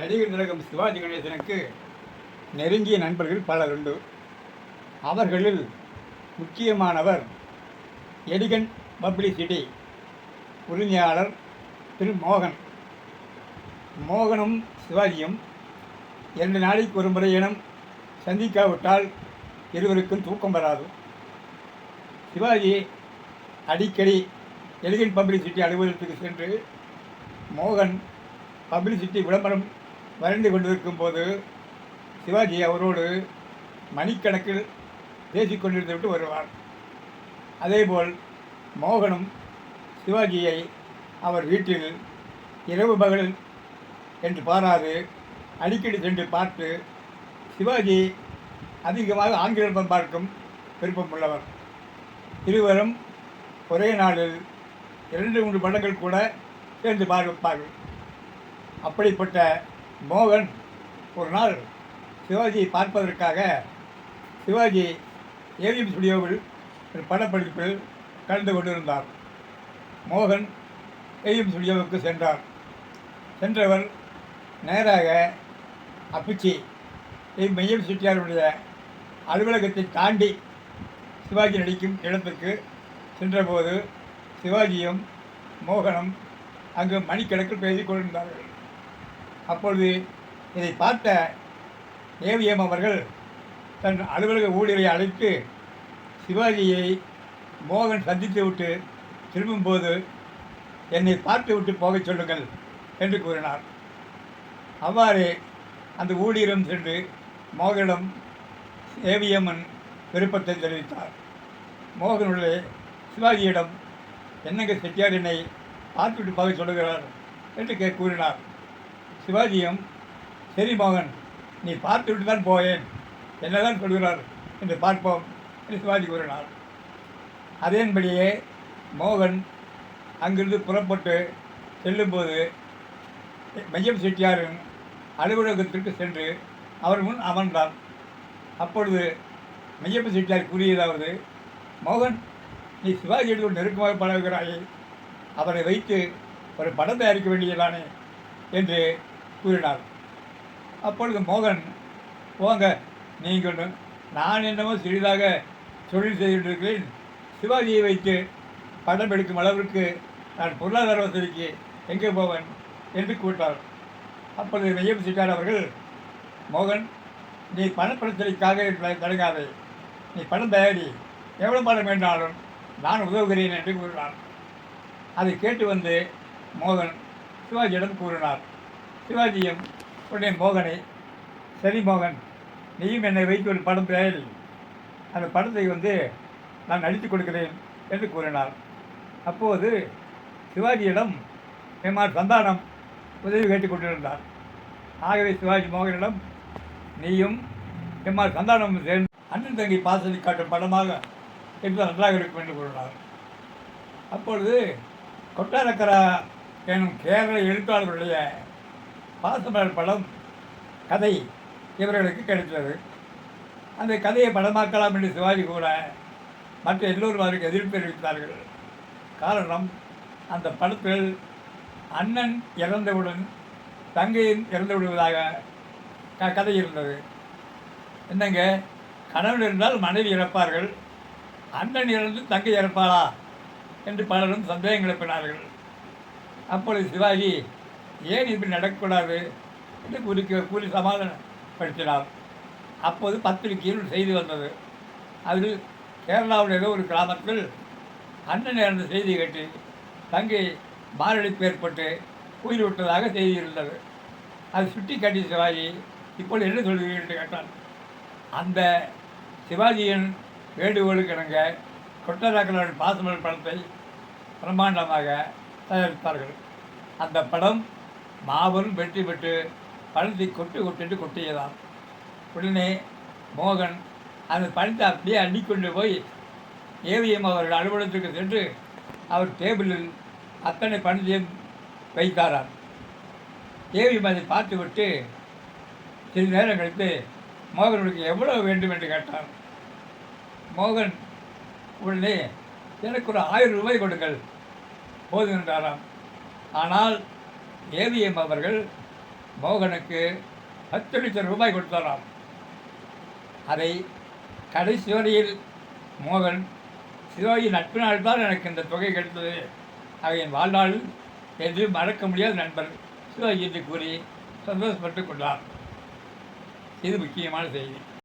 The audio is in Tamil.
நடிகர் திலகம் சிவாஜி கணேசனுக்கு நெருங்கிய நண்பர்கள் பலர் உண்டு. அவர்களில் முக்கியமானவர் எடிகன் பப்ளிசிட்டி உரிமையாளர் திரு மோகன். மோகனும் சிவாஜியும் இரண்டு நாளைக்கு ஒரு முறையினம் சந்திக்காவிட்டால் இருவருக்கும் தூக்கம் வராது. சிவாஜி அடிக்கடி எலிகன் பப்ளிசிட்டி அலுவலகத்துக்கு சென்று மோகன் பப்ளிசிட்டி விளம்பரம் வறண்டு கொண்டிருக்கும் போது சிவாஜி அவரோடு மணிக்கணக்கில் பேசிக்கொண்டிருந்து விட்டு வருவார். அதேபோல் மோகனும் சிவாஜியை அவர் வீட்டில் இரவு பகல் என்று பாராது அடிக்கடி சென்று பார்த்து சிவாஜி அதிகமாக ஆங்கிலம் பார்க்கும் விருப்பம் உள்ளவர். இருவரும் ஒரே நாளில் இரண்டு மூன்று படங்கள் கூட சேர்ந்து பார்ப்பார்கள் அப்படிப்பட்ட மோகன் ஒரு நாள் சிவாஜியை பார்ப்பதற்காக சிவாஜி ஏவிஎம் ஸ்டுடியோவில் ஒரு படப்பிடிப்பில் கலந்து கொண்டிருந்தார். மோகன் ஏவிஎம் ஸ்டுடியோவுக்கு சென்றார். சென்றவர் நேராக அப்பிச்சி மையம் செட்டியாருடைய அலுவலகத்தை தாண்டி சிவாஜி நடிக்கும் இடத்துக்கு சென்றபோது சிவாஜியும் மோகனும் அங்கு மணிக்கணக்கில் பேசிக் கொண்டிருந்தார்கள். அப்பொழுது இதை பார்த்த ஏவிஎம் அவர்கள் தன் அலுவலக ஊழியரை அழைத்து சிவாஜியை மோகன் சந்தித்து விட்டு திரும்பும்போது என்னை பார்த்து விட்டு போகச் சொல்லுங்கள் என்று கூறினார். அவ்வாறு அந்த ஊழியரும் சென்று மோகனிடம் ஏவிஎம்மன் விருப்பத்தை தெரிவித்தார். மோகனுடைய சிவாஜியிடம் என்னங்க செட்டியார் என்னை பார்த்துவிட்டு போக சொல்லுகிறார்? என்று கே கூறினார். சிவாஜியும் சரி மோகன் நீ பார்த்துவிட்டு தான் போயேன். என்னதான் சொல்கிறார் என்று பார்ப்போம் என்று சிவாஜி கூறினார். அதன்படியே மோகன் அங்கிருந்து புறப்பட்டு செல்லும்போது மையம் செட்டியாரின் அலுவலகத்திற்கு சென்று அவர் முன் அமர்ந்தார். அப்பொழுது மையப்ப செட்டியார் கூறியதாவது மோகன் நீ சிவாஜியோடு நெருக்கமாக பழகிறாயே அவரை வைத்து ஒரு படம் தயாரிக்க வேண்டியதானே? என்று கூறினார் அப்பொழுது மோகன் போங்க நீங்கள் நான் என்னமோ சிறிதாக தொழில் செய்திருக்கிறேன் சிவாஜியை வைத்து படம் எடுக்கும் அளவிற்கு நான் பொருளாதார வசதிக்கு எங்கே போவேன்? என்று கூட்டார் அப்பொழுது மையம் சிட்டார் அவர்கள் மோகன் நீ பணப்பிரச்சனைக்காக தொடங்காதே நீ பணம் தயாரி. எவ்வளோ பணம் வேண்டாலும் நான் உதவுகிறேன் என்று கூறினார். அதை கேட்டு வந்து மோகன் சிவாஜியிடம் கூறினார். சிவாஜியும் உடனே மோகனை சரி மோகன் நீயும் என்னை வைத்து ஒரு படம் பெயரில் அந்த படத்தை வந்து நான் நடித்து கொடுக்கிறேன் என்று கூறினார். அப்போது சிவாஜியிடம் எம்மார் சந்தானம் உதவி கேட்டுக் கொண்டிருந்தார். ஆகவே சிவாஜி மோகனிடம் நீயும் எம்மார் சந்தானம் சேர்ந்து அண்ணன் தங்கி பாசத்தை காட்டும் படமாக என்று நன்றாக இருக்கும் என்று கூறினார். அப்பொழுது கொட்டாரக்கரா எனும் கேரள எழுத்தாளர்களுடைய பாசமலர் படம் கதை இவர்களுக்கு கிடைத்தது. அந்த கதையை படமாக்கலாம் என்று சிவாஜி கூட மற்ற எல்லோரும் அதற்கு எதிர்ப்பு தெரிவித்தார்கள். காரணம் அந்த படத்தில் அண்ணன் இறந்தவுடன் தங்கையின் இறந்து விடுவதாக க கதை இருந்தது. என்னங்க? கணவன் இருந்தால் மனைவி இறப்பார்கள். அண்ணன் இறந்து தங்கை இறப்பாளா? என்று பலரும் சந்தேகம் எழுப்பினார்கள் அப்பொழுது சிவாஜி ஏன் இப்படி நடக்கக்கூடாது? என்று கூறி கூறி சமாதானப்படுத்தினார். அப்போது பத்திரிகையில் ஒரு செய்தி வந்தது. அதில் கேரளாவில் ஏதோ ஒரு கிராமத்தில் அண்ணன் இறந்த செய்தி கேட்டு தங்கை மாரடைப்பு ஏற்பட்டு உயிர் விட்டதாக செய்தி இருந்தது. அது சுட்டி காட்டி சிவாஜி இப்பொழுது என்ன சொல்கிறீர்கள்? என்று கேட்டான். அந்த சிவாஜியின் வேண்டுகோளுக்கு இணங்க கொட்டராக்களரின் பாசமல் படத்தை பிரம்மாண்டமாக தயாரித்தார்கள். அந்த படம் மாபெரும் வெற்றி பெற்று பழத்தை கொட்டு கொட்டு கொட்டியதாம். உடனே மோகன் அந்த பழத்தை அப்படியே அள்ளிக்கொண்டு போய் ஏவிஎம் அவர்கள் அலுவலகத்துக்கு சென்று அவர் டேபிளில் அத்தனை பணத்தையும் வைத்தாராம். ஏவிஎம் அதை பார்த்துவிட்டு சிறிது நேரம் கழித்து மோகனுக்கு எவ்வளவு வேண்டும் என்று கேட்டார் மோகன் உடனே எனக்கு ஒரு ஆயிரம் ரூபாய் கொடுங்கள். போதும் என்றாராம். ஆனால் ஏவிஎம் அவர்கள் மோகனுக்கு பத்து லட்சம் ரூபாய் கொடுத்தாராம். அதை கடைசி வரையில் மோகன் சிவாஜி நட்பினால் தான் எனக்கு இந்த தொகை கிடைத்தது. அவை என் வாழ்நாள் என்று மறக்க முடியாத நண்பர் சிவாஜி என்று கூறி சந்தோஷப்பட்டு கொண்டார். இது முக்கியமான செய்தி.